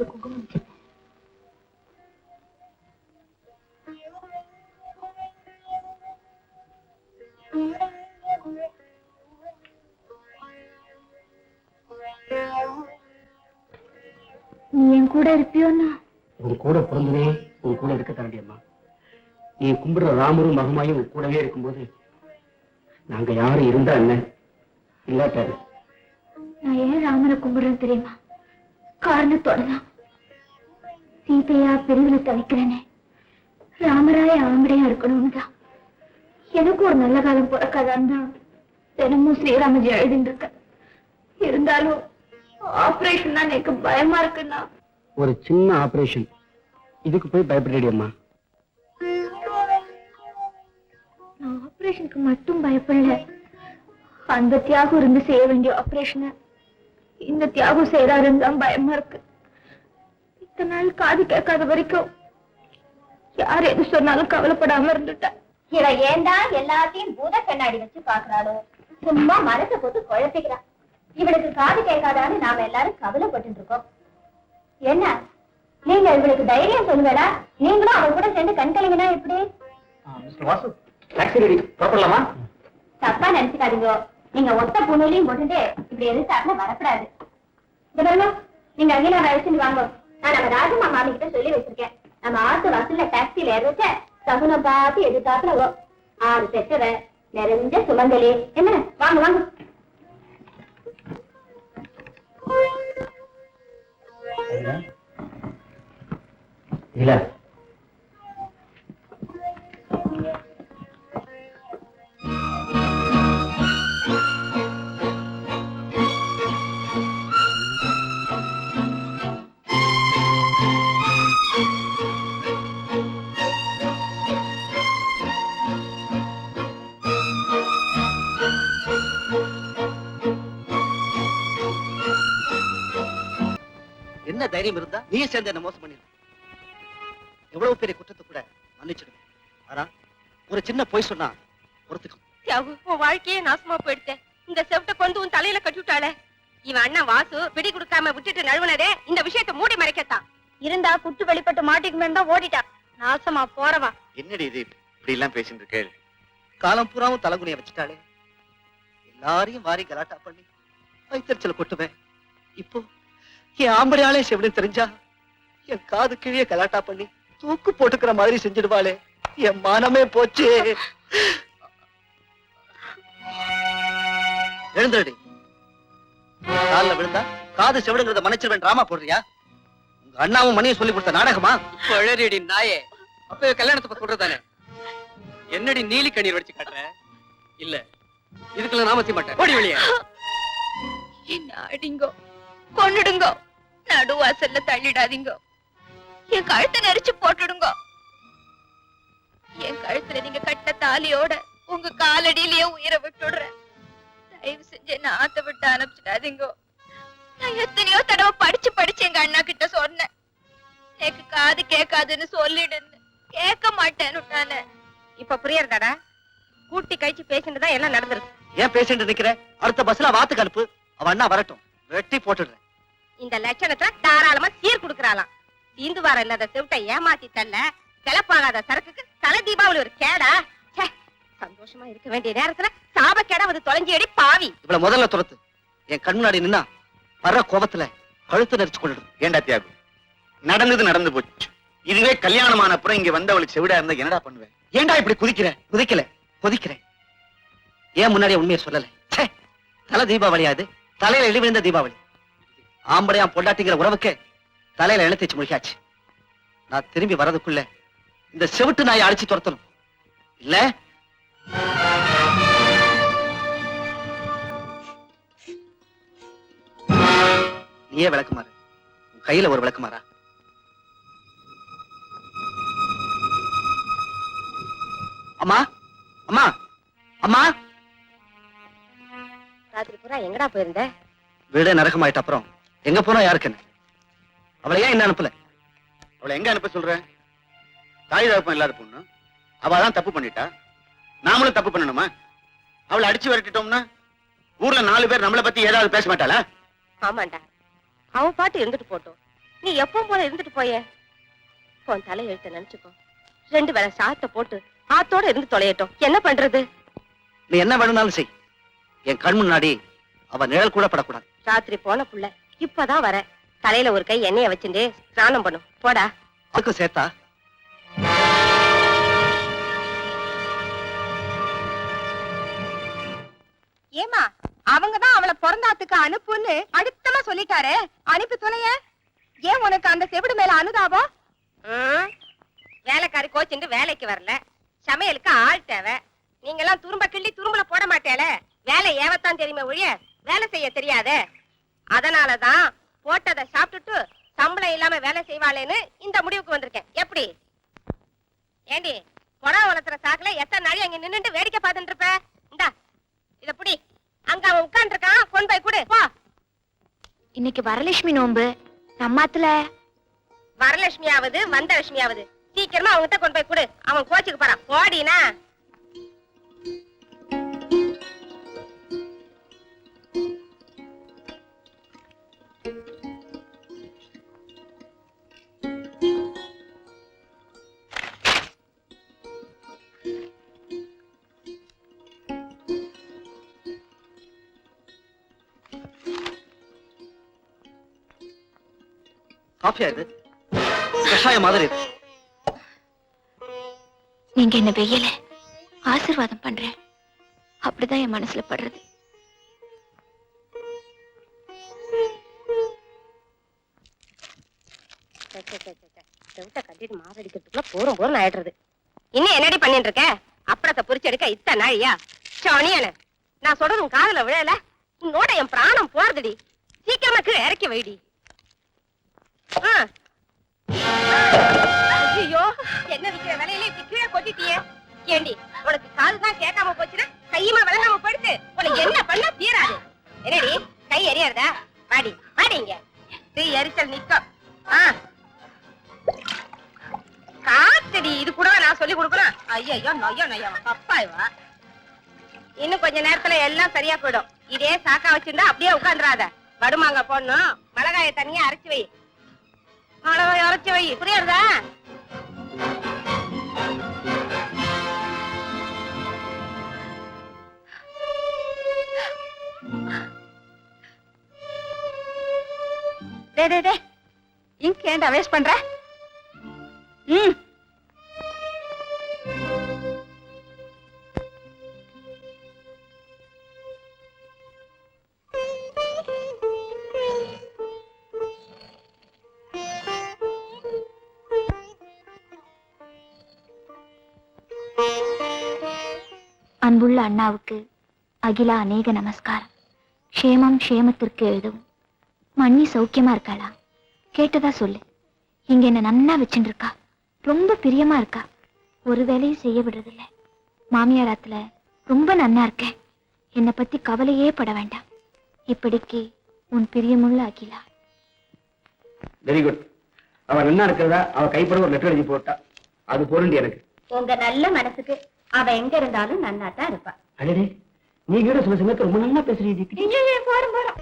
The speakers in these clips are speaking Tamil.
உனக்கு குங்குமம் நீ என் கூட இருப்பியோன்னா உன் கூட பிறந்ததே உன் கூட இருக்க தாண்டியம்மா நீ கும்பிடுற ராமரும் மகமாயும் உன் கூடவே இருக்கும்போது நாங்க யாரும் இருந்தா என்ன? இல்லாட்டாரு. நான் ஏன் ராமனை கும்பிடுறேன் தெரியுமா? காரணத்தோட தான் சீதையா பிரிவுல தவிக்கிறேனே ராமராய ஆம்படையா இருக்கணும்னு தான் எனக்கு ஒரு நல்ல காலம் பிறக்காதான் தான் தினமும் ஸ்ரீராமஜி இருக்கேன் இருந்தாலும் ஆபரேஷன் தான் எனக்கு பயமா இருக்குன்னா ஒரு சின்ன ஆபரேஷன் இதுக்கு போய் பயப்படடியம்மா நான் ஆபரேஷனுக்கு மட்டும் பயப்படல. அந்த தியாகம் இருந்து செய்ய வேண்டிய ஆபரேஷனை இந்த தியாகம் செய்யறாருன்னு தான் பயமா இருக்கு. இத்தனை நாள் காது கேட்காத வரைக்கும் யார் எது சொன்னாலும் கவலைப்படாம இருந்துட்டேன் இவ ஏண்டா எல்லாத்தையும் பூத கண்ணாடி வச்சு பாக்குறாளோ? சும்மா மனசை போட்டு குழப்பிக்கிறா. இவளுக்கு காது கேட்காதான்னு நாம எல்லாரும் கவலைப்பட்டு இருக்கோம் என்ன? நீங்க இவளுக்கு தைரியம் சொல்லுவேடா நீங்களும் அவ கூட சேர்ந்து கண் கலங்கினா எப்படி? மிஸ்டர் வாசு டாக்ஸி ரெடி புறப்படலாமா? தப்பா நினைச்சுக்காதீங்க. நீங்க ஒத்த புண்ணுலையும் போட்டுட்டு இப்படி எதிர்த்தாப்புல வரக்கூடாது. இதெல்லாம் நீங்க அங்கே நான் அழைச்சிட்டு வாங்க. நான் நம்ம ராஜமா மாமி கிட்ட சொல்லி வச்சிருக்கேன். நம்ம ஆத்து வாசல்ல டாக்ஸில ஏறிச்ச சகுனம் பார்த்து எதிர்த்தாப்புல ஆறு செட்டவ நிறைஞ்ச சுமங்கலி. என்ன? வாங்க வாங்க. இல்ல. என்ன தைரியம் இருந்தா நீ சேர்ந்து என்ன மோசம் பண்ணிரு. எவ்வளவு பெரிய குற்றத்தை கூட மன்னிச்சிடுவேன் ஆனா ஒரு சின்ன பொய் சொன்னா பொறுத்துக்கும் தியாகு உன் வாழ்க்கையே நாசமா போயிடுத்தேன் இந்த செவட்ட கொண்டு உன் தலையில கட்டி விட்டாளே இவன் அண்ணன் வாசு பிடி கொடுக்காம விட்டுட்டு நழுவுனதே இந்த விஷயத்தை மூடி மறைக்கத்தான் இருந்தா குட்டு வெளிப்பட்டு மாட்டிக்குமே தான் ஓடிட்டா. நாசமா போறவா. என்னடி இது? இப்படி எல்லாம் பேசிட்டு இருக்கே? காலம் பூராவும் தலகுனிய வச்சுட்டாளே. எல்லாரையும் வாரி கலாட்டா பண்ணி வைத்தறிச்சல கொட்டுவேன். இப்போ என் ஆம்படியாளே செவிடு தெரிஞ்சா என் காது கிழிய கலாட்டா பண்ணி தூக்கு போட்டுக்கிற மாதிரி செஞ்சிடுவாளே. என் மானமே போச்சு. எழுந்துடி காலில் விழுந்தா காது செவிடுங்கிறத மன்னிச்சிருவேன். டிராமா போடுறியா? உங்க அண்ணாவும் மணியும் சொல்லி கொடுத்த நாடகமா? கொழறியடி நாயே. அப்ப கல்யாணத்தை பத்தி சொல்றதானே என்னடி நீலி கண்ணீர் வடிச்சு காட்டுற? இல்ல. இதுக்குள்ள நாம மாட்டேன். ஓடி வெளியே. என்ன அடிங்கோ? கொன்னுடுங்கோ. நடுவாசல்ல தள்ளிடாதீங்க. என் கழுத்தை நெரிச்சு போட்டுடுங்க. என் கழுத்துல நீங்க கட்ட தாலியோட உங்க காலடியிலேயே உயிரை விட்டுடுறேன். தயவு செஞ்சு என்ன ஆத்த விட்டு அனுப்பிச்சிடாதீங்க. நான் எத்தனையோ தடவை படிச்சு படிச்சு எங்க அண்ணா கிட்ட சொன்னேன். எனக்கு காது கேட்காதுன்னு சொல்லிடுன்னு. கேட்க மாட்டேன்னு இப்ப புரியறதாடா கூட்டி கழிச்சு பேசினதுதான் எல்லாம் நடந்திருக்கு. ஏன் பேசிட்டு நிக்கிற? அடுத்த பஸ்ல வாத்துக்கு அனுப்பு. அவ அண்ணா வரட்டும். வெட்டி போட்டுடுறேன். இந்த லட்சணத்துல தாராளமா சீர் குடுக்கறாளாம். தீந்து வாரம் இல்லாத செவிட்டை ஏமாத்தி தள்ள கிளப்பாகாத சரக்குக்கு தலை தீபாவளி ஒரு கேடா. சந்தோஷமா இருக்க வேண்டிய நேரத்துல சாப கேடா வந்து தொலைஞ்சி அடி பாவி. இவள முதல்ல துரத்து. என் கண் முன்னாடி நின்னா வர்ற கோபத்துல கழுத்து நெரிச்சு கொள்ளிடும் ஏண்டா தியாகு? நடந்தது நடந்து போச்சு. இதுவே கல்யாணமான அப்புறம் இங்க வந்தவளுக்கு செவிடா இருந்தா என்னடா பண்ணுவேன்? ஏன்டா இப்படி குதிக்கிற? குதிக்கல. கொதிக்கிறேன். ஏன் முன்னாடியே உண்மையை சொல்லல? தலை தீபாவளியா இது? தலையில எழு விழுந்த தீபாவளி. ஆம்படையா பொண்டாட்டிங்கிற உறவுக்கு தலையில எழு தேச்சு முழிக்காச்சு நான் திரும்பி வர்றதுக்குள்ள இந்த செவிட்டு நாயை அடிச்சு துரத்தணும். இல்ல? நீயே விளக்குமாறு உன் கையில ஒரு விளக்குமாறா அம்மா? அம்மா? அம்மா? ராத்திரி பூரா எங்கடா போயிருந்த? வீடே நரகமாயிட்ட அப்புறம் எங்க போனா யாருக்கு என்ன அவளை ஏன் என்ன அனுப்பல? அவளை எங்க அனுப்ப சொல்ற? தாய் தகப்பம் இல்லாத பொண்ணு? அவ தான் தப்பு பண்ணிட்டா? நாமளும் தப்பு பண்ணணுமா? அவளை அடிச்சு விரட்டிட்டோம்னா ஊர்ல நாலு பேர் நம்மளை பத்தி ஏதாவது பேச மாட்டாளா? ஆமாண்டா. அவன் பாட்டு இருந்துட்டு போட்டோம். நீ எப்பவும் போல இருந்துட்டு போயே. உன் தலை எழுத்த நினைச்சுக்கோ. ரெண்டு வேளை சாத்த போட்டு ஆத்தோட இருந்து தொலையட்டும். என்ன பண்றது? நீ என்ன வேணும்னாலும் செய். என் கண் முன்னாடி அவ நிழல் கூட படக்கூடாது. ராத்திரி போன புள்ள. இப்பதான் வர தலையில ஒரு கை எண்ணெய வச்சுட்டு ஸ்நானம் பண்ணும். போடா. அதுக்கும் சேர்த்தா? ஏமா அவங்கதான் அவளை பிறந்தாத்துக்கு அனுப்புன்னு அழுத்தமா சொல்லிட்டாரே. அனுப்பி தொலைய ஏன் உனக்கு அந்த செவிடு மேல அனுதாபம்? வேலைக்காரி கோச்சிண்டு வேலைக்கு வரல. சமையலுக்கு ஆள் தேவை. நீங்க எல்லாம் துரும்ப கிள்ளி துரும்புல போட மாட்டேல. வேலை ஏவத்தான் தெரியுமே ஒழிய வேலை செய்ய தெரியாதே. அதனாலதான் போட்டதை சாப்பிட்டுட்டு சம்பளம் இல்லாம வேலை செய்வாளேன்னு இந்த முடிவுக்கு வந்திருக்கேன். எப்படி? ஏண்டி புடவை வளர்த்துற சாக்குல எத்தனை நாளி அங்க நின்னுட்டு வேடிக்கை பார்த்துட்டு இருப்ப? இந்தா இத புடி. அங்க அவன் உட்கார்ந்து இருக்கான் கொண்டு போய் கொடு. போ. இன்னைக்கு வரலட்சுமி நோன்பு. நம்மாத்துல வரலட்சுமியாவது வந்தலட்சுமியாவது. சீக்கிரமா அவன்கிட்ட கொண்டு போய் கொடு. அவன் கோச்சுக்கு போறான். போடினா காஃபியா இது? கஷாயம் மாதிரி இருக்கு நீங்க என்ன வெய்யல ஆசீர்வாதம் பண்றேன் அப்படிதான் என் மனசுல படுறது. கட்டிட்டு மாரடிக்கிறதுக்குள்ள போறோம் போறோம் ஆயிடுறது. இன்னும் என்னடி பண்ணிட்டு இருக்க? அப்புறத்தை பொரிச்சு எடுக்க இத்தனை நாழியா? சனியன நான் சொல்றது உன் காதுல விழல. உன்னோட என் பிராணம் போறதுடி. சீக்கிரமா கீழே இறக்கி வைடி. ஐயோ என்ன விக்கிற விலையில இப்படி கீழே கொட்டிட்டியே? ஏண்டி உனக்கு காதுதான் கேட்காம போச்சுன்னா கையுமா விளங்காம படுத்து உனக்கு என்ன பண்ண தீராது. என்னடி கை எரியறதா வாடி வாடி இங்க. தீ எரிச்சல் நிக்கும் காத்தடி இது கூட நான் சொல்லி கொடுக்கணும்? ஐயோ நொய்யோ நொய்யோ பப்பாய்வா. இன்னும் கொஞ்ச நேரத்துல எல்லாம் சரியா போயிடும். இதே சாக்கா வச்சிருந்தா அப்படியே உட்காந்துராத வடுமாங்க போடணும். மிளகாய தனியா அரைச்சு வை. மிளகாய் அரைச்சு வை. புரியாதா? டே டே டே இங்க ஏன்டா வேஸ்ட் பண்ற? ம். அன்புள்ள அண்ணாவுக்கு அகிலா அநேக நமஸ்காரம். க்ஷேமம் க்ஷேமத்திற்கு எழுதவும். மண்ணி சௌக்கியமா இருக்காளா? கேட்டதா சொல்லு. இங்க என்ன நன்னா வச்சுட்டு இருக்கா ரொம்ப பிரியமா இருக்கா? ஒரு வேலையும் செய்ய விடுறதில்ல. மாமியாராத்துல ரொம்ப நன்னா இருக்கேன் என்னை பத்தி கவலையே பட வேண்டாம். இப்படிக்கு உன் பிரியமுள்ள அகிலா. வெரி குட் அவ நல்லா இருக்கிறதா? அவ கைப்பட ஒரு லெட்டர் எழுதி போட்டா. அது பொருண்டி எனக்கு. உங்க நல்ல மனசுக்கு அவ எங்க இருந்தாலும் நன்னா தான் இருப்பா. அடடே நீ கூட சில சமயத்துல ரொம்ப நல்லா பேசுறீங்க போறோம் போறோம்.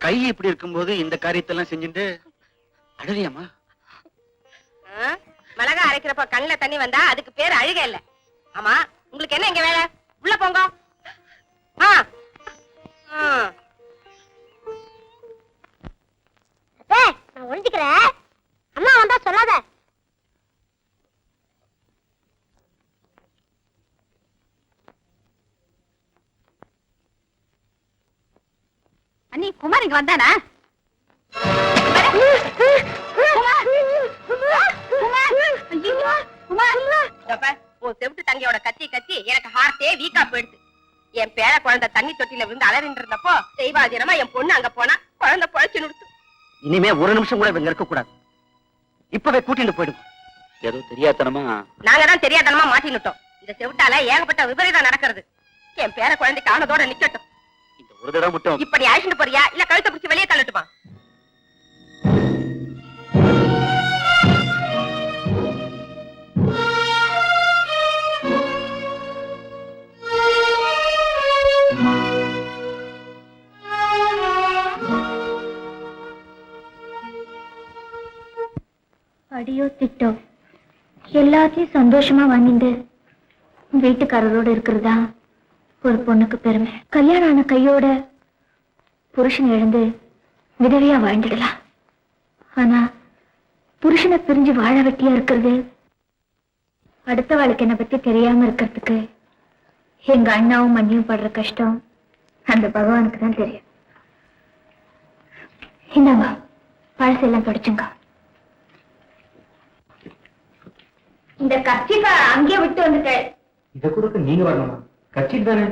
கை இப்படி இருக்கும்போது இந்த காரியத்தெல்லாம் செஞ்சுட்டு அழறியாமா? மிளகா அரைக்கிறப்ப கண்ணுல தண்ணி வந்தா அதுக்கு பேர் அழுக இல்ல. ஆமா உங்களுக்கு என்ன இங்க வேலை? உள்ள போங்க. ஆ. நான் ஒழிஞ்சுக்கிறேன். அம்மா வந்தா சொல்லாத. அண்ணி குமார் இங்க வந்தானா? செவிட்டு தங்கையோட கத்தி கத்தி எனக்கு ஹார்ட்டே வீக்கா போயிடுது. என் பேர குழந்தை தண்ணி தொட்டில விழுந்து அலறிட்டு இருந்தப்போ செய்வாதிரமா என் பொண்ணு அங்க போனா குழந்தை பொழைச்சு நிறுத்து. இனிமே ஒரு நிமிஷம் கூட இங்க இருக்க கூடாது. இப்பவே கூட்டிட்டு போயிடும் ஏதோ தெரியாதனமா? நாங்க தான் தெரியாதனமா மாட்டினுட்டோம் இந்த செவிட்டால ஏகப்பட்ட விபரீதம் நடக்கிறது. என் பேர குழந்தைக்கு ஆனதோட நிக்கட்டும். இந்த ஒரு தடவை மட்டும். இப்படி அழைச்சிட்டு போறியா? இல்ல கழுத்தை பிடிச்சி வெளியே தள்ளட்டுமா? எல்லாத்தையும் சந்தோஷமா வாங்கிட்டு வீட்டுக்காரரோட இருக்கிறதா? ஒரு பொண்ணுக்கு பெருமை. கல்யாணம் ஆன கையோட புருஷன் எழுந்து விதவையா வாழ்ந்துடலாம். ஆனா புருஷனை பிரிஞ்சு வாழ வெட்டியா இருக்கிறது அடுத்த வாழ்க்கை என்னை பத்தி தெரியாம இருக்கிறதுக்கு எங்க அண்ணாவும் மண்ணியும் படுற கஷ்டம் அந்த பகவானுக்கு தான் தெரியும். இந்தாங்க பழசெல்லாம் படிச்சுங்க. இந்த கர்ச்சிப்பா அங்கேயே விட்டு வந்துட்டேன் இத கொடுக்க நீங்க வரணுமா? கட்சி தானே?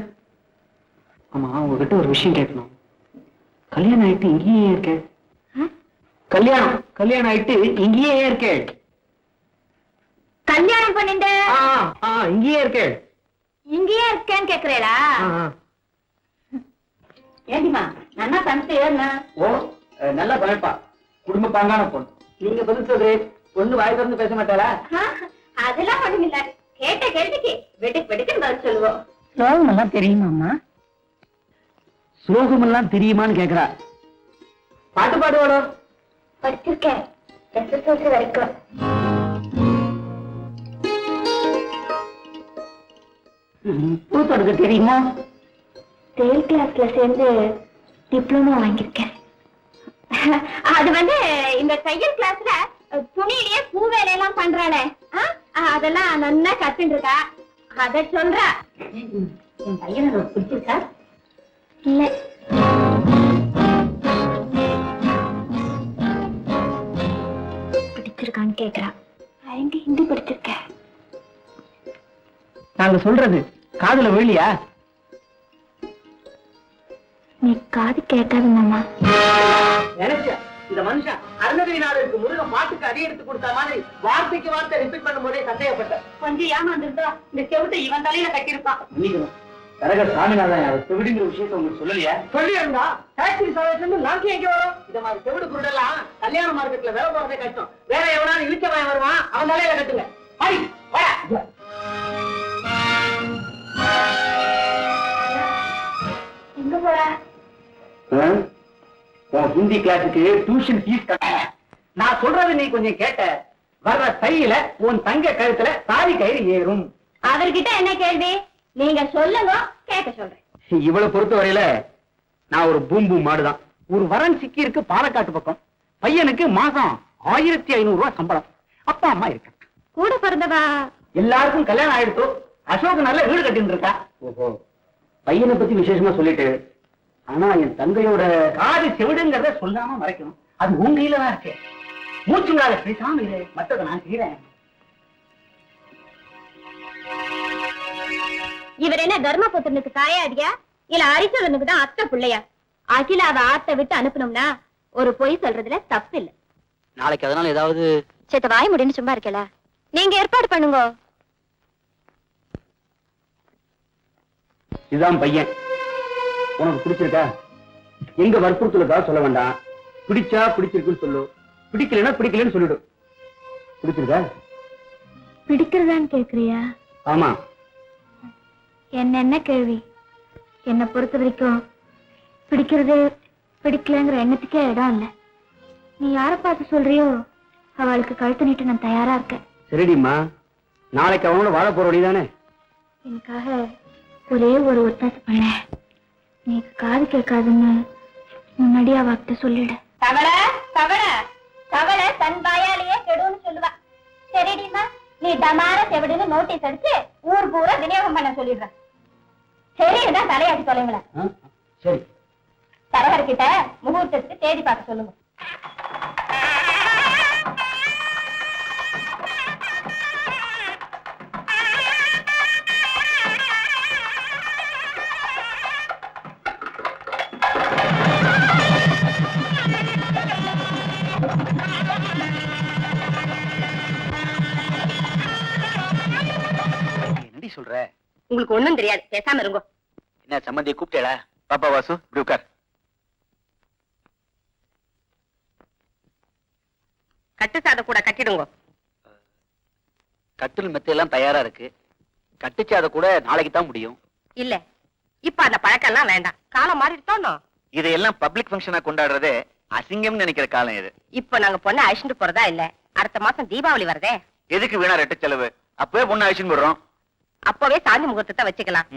ஆமா உங்ககிட்ட ஒரு விஷயம் கேட்கணும். கல்யாணம் ஆயிட்டு இங்கேயே இருக்க. கல்யாணம் கல்யாணம் ஆயிட்டு இங்கேயே இருக்கே. கல்யாணம் பண்ணிட்டு? ஆ, ஆ, இங்கேயே இருக்கே. இங்கேயே இருக்கேன்னு கேக்குறேடா. ஏண்டிமா நன்னா தந்துட்டு ஏறினா? ஓ நல்லா பழப்பா குடும்ப பாங்கான பொண்ணு. நீங்க பதில் சொல்றே பொண்ணு வாய் திறந்து பேச மாட்டாளா? அதெல்லாம் ஒண்ணும் இல்ல. கேட்ட கேள்விக்கு வெட்டுக்கு வெட்டுக்கு பதில் சொல்லுவோம். ஸ்லோகம் எல்லாம் தெரியுமாம்மா? ஸ்லோகம் எல்லாம் தெரியுமான்னு கேக்குறா. பாட்டு பாடுவாடோ படிச்சிருக்கேன் எஸ்எஸ்எல்சி வரைக்கும் தெரியுமா? தேல் கிளாஸ்ல சேர்ந்து டிப்ளமா வாங்கியிருக்கேன். அது வந்து இந்த தையல் கிளாஸ்ல துணியிலேயே பூ வேலையெல்லாம் பண்றாளே. அதெல்லாம் நன்னா கத்துட்டு இருக்கா அத சொல்றா. என் பையனை பிடிச்சிருக்கா இல்ல. பிடிச்சிருக்கான்னு கேக்குறா. நான் எங்க ஹிந்தி படிச்சிருக்கேன் நாங்க சொல்றது காதுல விழியா நீ காது கேட்காத மாமா. அடி எடுத்து கொடுத்த மாதிரி வார்த்தைக்கு வார்த்தை ரிப்பீட் பண்ணும் போதே சந்தேகப்பட்டேன். கொஞ்சம் ஏமாந்துருந்தா இந்த செவிட்டு இவன் தலையில கட்டியிருப்பான். மன்னிக்கணும். கரக சாமிநாதன் அவர் செவிடுங்கிற விஷயத்தை உங்களுக்கு சொல்லலையா? சொல்லியிருந்தா டாக்ஸி சர்வீஸ்ல இருந்து நாக்கு எங்க வரும்? இந்த மாதிரி செவிடு குருடெல்லாம் கல்யாண மார்க்கெட்ல வேலை போறதே கஷ்டம். வேற எவனாலும் இழுச்சவன் வருவான் அவன் தலையில கட்டுங்க. ஹரி வாடா. எங்க போற? உன் ஹிந்தி கிளாஸுக்கு டியூஷன் ஃபீஸ் நான் சொல்றது நீ கொஞ்சம் கேட்ட வர்ற தையில உன் தங்க கழுத்துல தாலி கயிறு ஏறும். அவர்கிட்ட என்ன கேள்வி? நீங்க சொல்லுங்க கேட்க சொல்றேன். இவ்வளவு பொறுத்த வரையில நான் ஒரு பூம்பு மாடுதான். ஒரு வரன் சிக்கி இருக்கு பாலக்காட்டு பக்கம். பையனுக்கு மாசம் ஆயிரத்தி ஐநூறு ரூபாய் சம்பளம். அப்பா அம்மா இருக்க கூட பிறந்தவா? எல்லாருக்கும் கல்யாணம் ஆயிடுத்து அசோக் நல்ல வீடு கட்டிட்டு இருக்கா ஓஹோ. பையனை பத்தி விசேஷமா சொல்லிட்டு ஆனா என் தங்கையோட காது செவிடுங்கிறத சொல்லாம மறைக்கணும். அது உன் கையில தான் இருக்கு. மூச்சுங்கால பேசாம இரு மற்றதை நான் செய்யறேன் இவர் என்ன தர்மபுத்திரனுக்கு தாயாடியா இல்ல அரிசோதனுக்கு தான் அத்தை பிள்ளையா? அகிலாவை ஆத்த விட்டு அனுப்பணும்னா ஒரு பொய் சொல்றதுல தப்பு இல்ல நாளைக்கு அதனால ஏதாவது சேத்த வாய் முடின்னு சும்மா இருக்கல நீங்க ஏற்பாடு பண்ணுங்க. இதுதான் பையன். உனக்கு பிடிச்சிருக்கா? எங்க வற்புறுத்தலுக்கா சொல்ல வேண்டாம். பிடிச்சா பிடிச்சிருக்குன்னு சொல்லு. பிடிக்கலன்னா பிடிக்கலன்னு சொல்லிடு. பிடிச்சிருக்கா? பிடிக்கிறதான்னு கேக்குறியா? ஆமா. என்ன என்ன கேள்வி? என்னை பொறுத்த வரைக்கும் பிடிக்கிறது பிடிக்கலங்கிற எண்ணத்துக்கே இடம் இல்லை. நீ யாரை பார்த்து சொல்றியோ அவளுக்கு கழுத்து நீட்டு நான் தயாரா இருக்கேன். சரிடிம்மா. நாளைக்கு அவனோட வாழ போற வழிதானே? எனக்காக ஒரே ஒரு ஒத்தாசை பண்ண. நீ காது கேட்காதுன்னு முன்னாடி அவகிட்ட சொல்லிடு. தவளை தவளை. தவளை தன் வாயாலேயே கெடுன்னு சொல்லுவா. சரிடிமா நீ டமார செவிடுன்னு நோட்டீஸ் அடிச்சு ஊர் பூரா விநியோகம் பண்ண சொல்லிடுற சரி தான் தலையாட்டி தொலைங்களேன்? சரி. தரகர்கிட்ட முகூர்த்தத்துக்கு தேதி பார்க்க சொல்லுங்க. சொல்ற? உங்களுக்கு ஒண்ணும் தெரியாது. பேசாம இருங்கோ. என்ன சம்பந்தியை கூப்பிட்டேடா பாப்பா வாசு உட்கார். கட்டு சாத கூட கட்டிடுங்க. கட்டில் மெத்தையெல்லாம் தயாரா இருக்கு. கட்டுச்சு அதை கூட நாளைக்கு தான் முடியும். இல்ல இப்ப அந்த பழக்கம் எல்லாம் வேண்டாம். காலம் மாறிட்டோம் இதையெல்லாம் பப்ளிக் ஃபங்க்ஷனா கொண்டாடுறதே அசிங்கம்னு நினைக்கிற காலம் இது. இப்ப நாங்க பொண்ணை அழிச்சுட்டு போறதா இல்ல? அடுத்த மாசம் தீபாவளி வருதே. எதுக்கு வீணா ரெட்ட செலவு? அப்பவே பொண்ணு அழிச்சுன்னு போடுறோம் அப்பவே சாந்தி முகூர்த்தத்தை வச்சுக்கலாம்.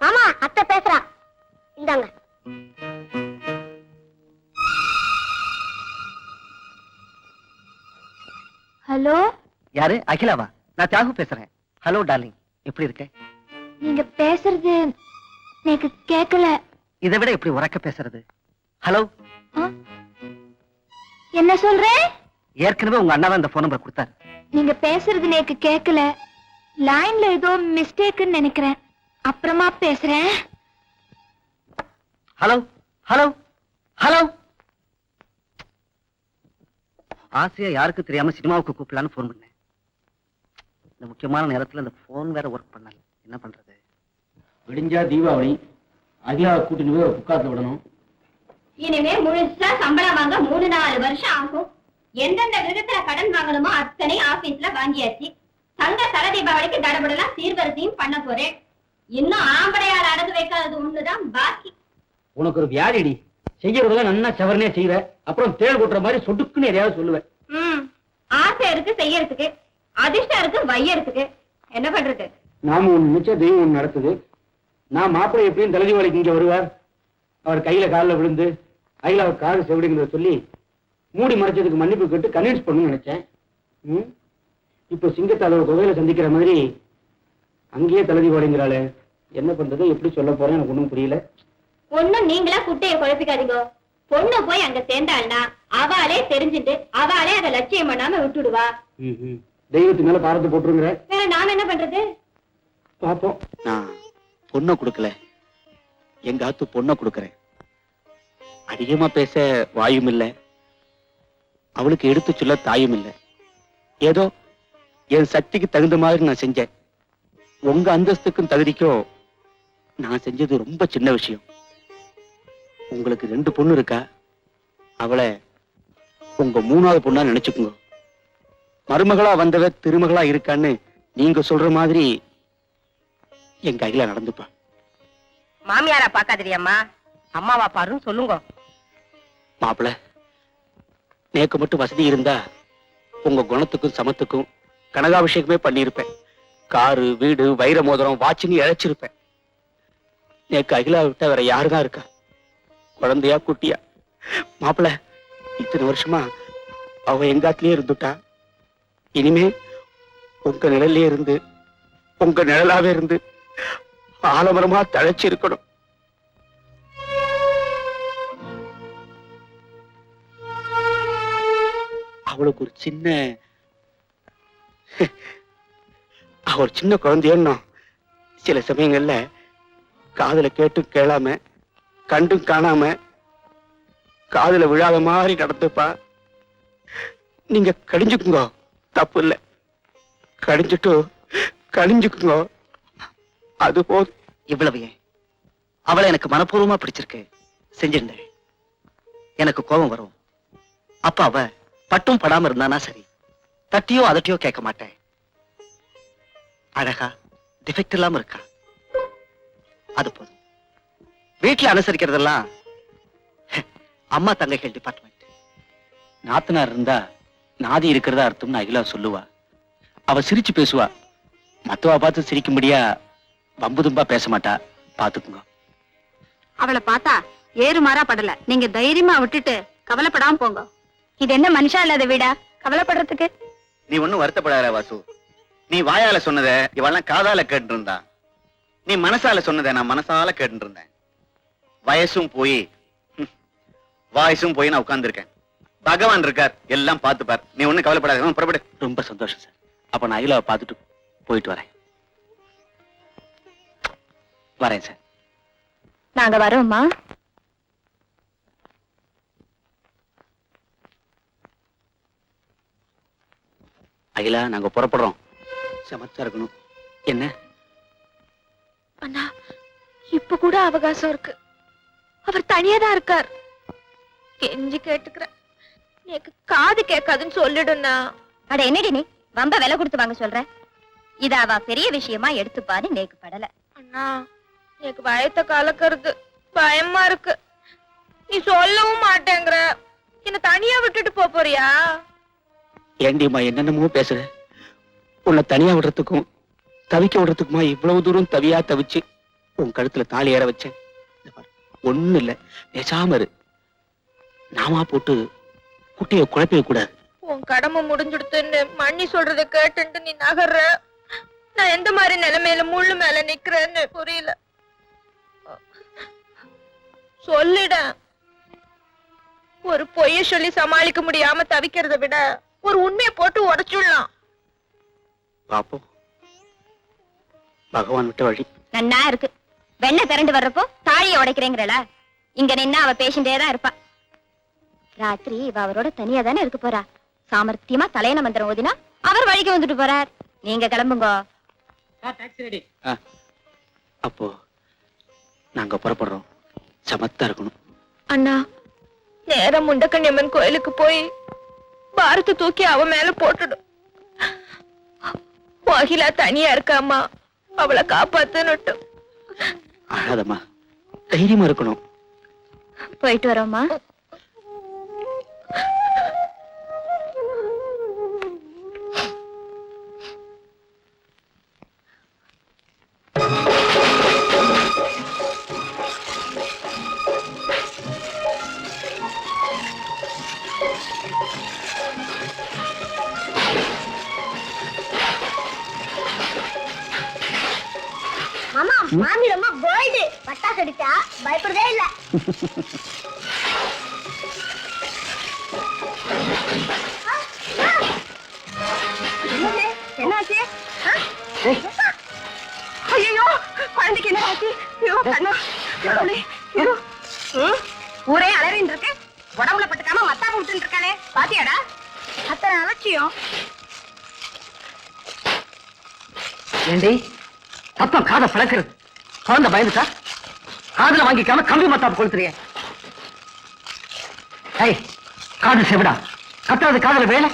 மாமா அத்தை பேசுறா. இந்தாங்க. ஹலோ? யாரு? அகிலாவா? நான் தியாகு பேசுறேன். Hello darling. எப்படி இருக்க? நீங்க பேசுறது எனக்கு கேட்கல இதை விட எப்படி உறக்க பேசுறது. ஹலோ? என்ன சொல்ற? ஏற்கனவே உங்க அண்ணா தான் இந்த போன் நம்பர் கொடுத்தாரு. நீங்க பேசுறது எனக்கு கேட்கல லைன்ல ஏதோ மிஸ்டேக்குன்னு நினைக்கிறேன். அப்புறமா பேசுறேன். ஹலோ? ஹலோ? ஹலோ? ஆசையா யாருக்கு தெரியாம சினிமாவுக்கு கூப்பிடலான்னு போன் பண்ணேன். இந்த முக்கியமான நேரத்துல இந்த போன் வேற ஒர்க் பண்ணல. என்ன பண்றது? விடிஞ்சா தீபாவளி அகிலாவை கூட்டிட்டு போய் ஒரு புக்காத்துல விடணும். இனிமே முழுசா சம்பளம் வாங்க மூணு நாலு வருஷம் ஆகும். எந்தெந்த விதத்துல கடன் வாங்கணுமோ அத்தனை ஆபீஸ்ல வாங்கியாச்சு. தங்க தல தீபாவளிக்கு தடபடலாம் சீர்வரிசையும் பண்ண போறேன். இன்னும் ஆம்படையால் அடகு வைக்காதது ஒண்ணுதான் பாக்கி. உனக்கு ஒரு வியாதிடி. செய்யறதெல்லாம் நன்னா செவரனே செய்வ. அப்புறம் தேள் கொட்டுற மாதிரி சொடுக்குன்னு எதையாவது சொல்லுவேன் ஆசை இருக்கு செய்யறதுக்கு. அதிர்ஷ்டம் இருக்கு வையறதுக்கு என்ன பண்றது? நாம ஒண்ணு நினைச்சா தெய்வம் ஒண்ணு நடத்துது. நான் மாப்பிள்ளை எப்படியும் தலைதீபாவளிக்கு இங்க வருவார். அவர் கையில காலில் விழுந்து அகில அவர் காது செவிடுங்கிறத சொல்லி மூடி மறைச்சதுக்கு மன்னிப்பு கேட்டு கன்வின்ஸ் பண்ணணும்னு நினைச்சேன். ம்? இப்போ சிங்கத்தை அளவு குகையில சந்திக்கிற மாதிரி அங்கேயே தலைதீபாவளிங்கிறாளே என்ன பண்றது? எப்படி சொல்ல போறேன்? எனக்கு ஒண்ணும் புரியல. ஒண்ணும் நீங்களா குட்டைய குழப்பிக்காதீங்க. பொண்ணு போய் அங்க சேர்ந்தாள்னா அவளே தெரிஞ்சுட்டு அவளே அதை லட்சியம் பண்ணாம விட்டுடுவா. ம், ம். தெய்வத்து மேல பாரத்தை போட்டுருங்கிற. வேற நாம என்ன பண்றது? பாப்போம். நான் பொண்ணை கொடுக்கல. எங்க ஆத்து பொண்ணை கொடுக்கறேன். அதிகமா பேச வாயும் இல்ல. அவளுக்கு எடுத்து சொல்ல தாயும் இல்ல. ஏதோ என் சக்திக்கு தகுந்த மாதிரி நான் செஞ்சேன். உங்க அந்தஸ்துக்கும் தகுதிக்கும் நான் செஞ்சது ரொம்ப சின்ன விஷயம். உங்களுக்கு ரெண்டு பொண்ணு இருக்கா? அவளை உங்க மூணாவது பொண்ணா நினைச்சுக்கோங்க. மருமகளா வந்தவ திருமகளா இருக்கான்னு நீங்க சொல்ற மாதிரி என் கையில நடந்துப்பா. மாமியாரா பாக்காதிரியம்மா அம்மாவா பாருன்னு சொல்லுங்க. மாப்பிள நேக்கு மட்டும் வசதி இருந்தா உங்க குணத்துக்கும் சமத்துக்கும் கனகாபிஷேகமே பண்ணியிருப்பேன். காரு வீடு வைர மோதிரம் வாட்சின்னு இழைச்சிருப்பேன். நேக்கு அகிலா விட்டா வேற யாருதான் இருக்கா? குழந்தையா குட்டியா? மாப்பிள இத்தனை வருஷமா அவ எங்காத்திலேயே இருந்துட்டா. இனிமே உங்க நிழல்லே இருந்து உங்க நிழலாவே இருந்து ஆலமரமா தழைச்சு இருக்கணும் அவளுக்கு ஒரு சின்ன அவர் ஒரு சின்ன குழந்தையன்னா சில சமயங்கள்ல காதுல கேட்டும் கேளாம கண்டும் காணாம காதுல விழாத மாதிரி நடந்துப்பா. நீங்க கடிஞ்சுக்குங்க தப்பு இல்ல. கடிஞ்சிட்டு கடிஞ்சுக்குங்க. அது போல் இவ்வளவு ஏன்? அவளை எனக்கு மனப்பூர்வமா பிடிச்சிருக்கு. செஞ்சிருந்தேன். எனக்கு கோபம் வரும். அப்ப அவ பட்டும் படாம இருந்தானா சரி? தட்டியோ அதட்டியோ கேட்க மாட்டேன். அழகா டிஃபெக்ட் இல்லாம இருக்கா? அது போதும். வீட்டுல அனுசரிக்கிறதெல்லாம் அம்மா தங்கைகள் டிபார்ட்மெண்ட் நாத்தனார் இருந்தா நாதி இருக்கிறதா அர்த்தம்னு அகிலா சொல்லுவா. அவ சிரிச்சு பேசுவா. மத்தவா பார்த்து சிரிக்கும்படியா வம்பு தும்பா பேச மாட்டா. பாத்துக்குங்க. அவளை பார்த்தா ஏறு மாறா படல. நீங்க தைரியமா விட்டுட்டு கவலைப்படாம போங்க. இது என்ன மனுஷா இல்லாத வீடா? கவலைப்படுறதுக்கு. நீ ஒண்ணும் வருத்தப்படாத வாசு. நீ வாயால சொன்னத இவெல்லாம் காதால கேட்டு இருந்தா நீ மனசால சொன்னத நான் மனசால கேட்டு இருந்தேன் வயசும் போய் வாய்ஸும் போய் நான் உட்கார்ந்திருக்கேன். பகவான் இருக்கார் எல்லாம் பார்த்துப்பார். நீ ஒண்ணும் கவலைப்படாத புறப்படு. ரொம்ப சந்தோஷம் சார். அப்ப நான் அகிலாவை பார்த்துட்டு போயிட்டு வரேன். வரேன் சார். நாங்க வரோம்மா. அகிலா நாங்க புறப்படுறோம். சமத்தா இருக்கணும். என்ன? அண்ணா இப்ப கூட அவகாசம் இருக்கு. அவர் தனியா தான் இருக்கார். கெஞ்சி கேட்டுக்கிறேன். எனக்கு காது கேட்காதுன்னு சொல்லிடுண்ணா. அட என்னடி நீ? வம்ப விலை கொடுத்து வாங்க சொல்ற. இத அவ பெரிய விஷயமா எடுத்துப்பான்னு நேக்கு படல. அண்ணா எனக்கு வயத்த கலக்கிறது பயமா இருக்கு. நீ சொல்லவும் மாட்டேங்கிற. என்ன தனியா விட்டுட்டு போப் போறியா? ஏண்டிம்மா என்னென்னமோ பேசுற. உன்னை தனியா விடுறதுக்கும் தவிக்க விடுறதுக்குமா இவ்வளவு தூரம் தவியா தவிச்சு உன் கழுத்துல தாலி ஏற வச்சேன். ஒண்ணும் இல்ல. பேசாம இரு. நாமா போட்டு குட்டியை குழப்பிக்க கூடாது உன் கடமை முடிஞ்சுடுத்துன்னு மண்ணி சொல்றத கேட்டுட்டு நீ நகர்ற. நான் எந்த மாதிரி நிலைமையில முள்ளு மேல நிக்கிறேன்னு புரியல. சொல்லிட. ஒரு பொய்ய சொல்லி சமாளிக்க முடியாம தவிக்கிறத விட ஒரு உண்மையை போட்டு உடைச்சுடலாம். பாப்போம் பகவான் விட்ட வழி. நன்னா இருக்கு. வெண்ணெய் திரண்டு வர்றப்போ தாழிய உடைக்கிறேங்கிறல. இங்க நின்னா அவ பேசிட்டே தான் இருப்பா. ராத்திரி இவ அவரோட தனியா தானே இருக்க போறா. சாமர்த்தியமா தலையண மந்திரம் ஓதினா அவர் வழிக்கு வந்துட்டு போறார். நீங்க கிளம்புங்க. அப்போ நாங்க புறப்படுறோம். சமத்தா இருக்கணும். அண்ணா நேரம் முண்டக்கண்ணியம்மன் கோயிலுக்கு போய் பாரத்தை தூக்கி அவ மேல போட்டுடும். மகிழா தனியா இருக்காமா அவளை காப்பாத்துனுட்டு அழாதம்மா தைரியமா இருக்கணும். போயிட்டு வரோமா ஏண்டி? சத்தம் காதை பிளக்கிறது குழந்தை பயந்துட்டா? காதல வாங்கிக்காம கம்பி மத்தாப்பு கொளுத்துறிய. ஏய் காது செவிடா. கத்துறது காதல வேலை?